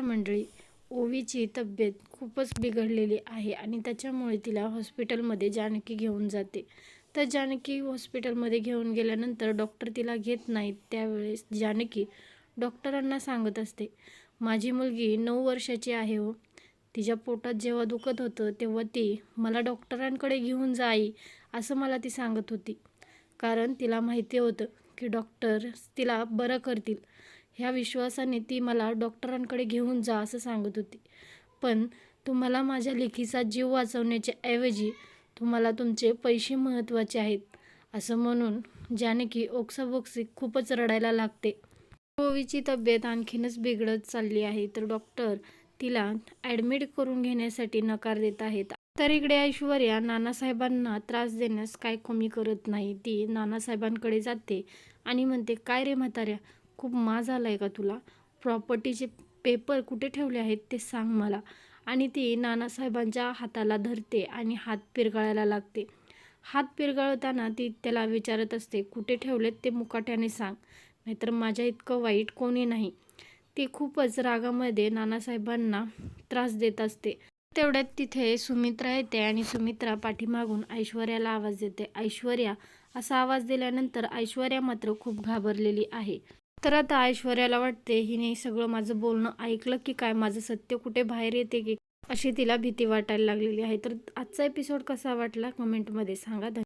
मंडळी ओवीची तब्येत खूपच बिघडलेली आहे आणि त्याच्यामुळे तिला हॉस्पिटलमध्ये जानकी घेऊन जाते. तर जानकी हॉस्पिटलमध्ये घेऊन गेल्यानंतर डॉक्टर तिला घेत नाहीत. त्यावेळेस जानकी डॉक्टरांना सांगत असते माझी मुलगी नऊ वर्षाची आहे हो. तिच्या पोटात जेव्हा दुखत होतं तेव्हा ती मला डॉक्टरांकडे घेऊन जाई असं मला ती सांगत होती. कारण तिला माहिती होतं की डॉक्टर तिला बरं करतील. ह्या विश्वासाने ती मला डॉक्टरांकडे घेऊन जा असं सांगत होती. पण तुम्हाला माझ्या लेखीचा जीव वाचवण्याच्या ऐवजी तुम्हाला तुमचे पैसे महत्त्वाचे आहेत असं म्हणून जानकी ओक्साबोक्सी खूपच रडायला लागते. गोवीची तब्येत आणखीनच बिघडत चालली आहे तर डॉक्टर तिला ॲडमिट करून घेण्यासाठी नकार देत आहेत. तर इकडे ऐश्वर्या नानासाहेबांना त्रास देण्यास काय कमी करत नाही ती नानासाहेबांकडे जाते आणि म्हणते काय रे म्हाताऱ्या खूप माज आहे का तुला? प्रॉपर्टीचे पेपर कुठे ठेवले आहेत ते सांग मला. आणि ती नानासाहेबांच्या हाताला धरते आणि हात पिरगाळायला लागते. हात पिरगाळताना ती त्याला विचारत असते कुठे ठेवलेत ते मुकाट्याने सांग. नाहीतर माझ्या इतकं वाईट कोणी नाही. ती खूपच रागामध्ये नानासाहेबांना त्रास देत असते. तेवढ्यात तिथे सुमित्रा येते आणि सुमित्रा पाठीमागून ऐश्वर्याला आवाज देते. ऐश्वर्या असा आवाज दिल्यानंतर ऐश्वर्या मात्र खूप घाबरलेली आहे. तर आता ऐश्वर्याला वाटते हिने सगळं माझं बोलणं ऐकलं की काय माझं सत्य कुठे बाहेर येते की अशी तिला भीती वाटायला लागलेली आहे. तर आजचा एपिसोड कसा वाटला? कमेंटमध्ये सांगा.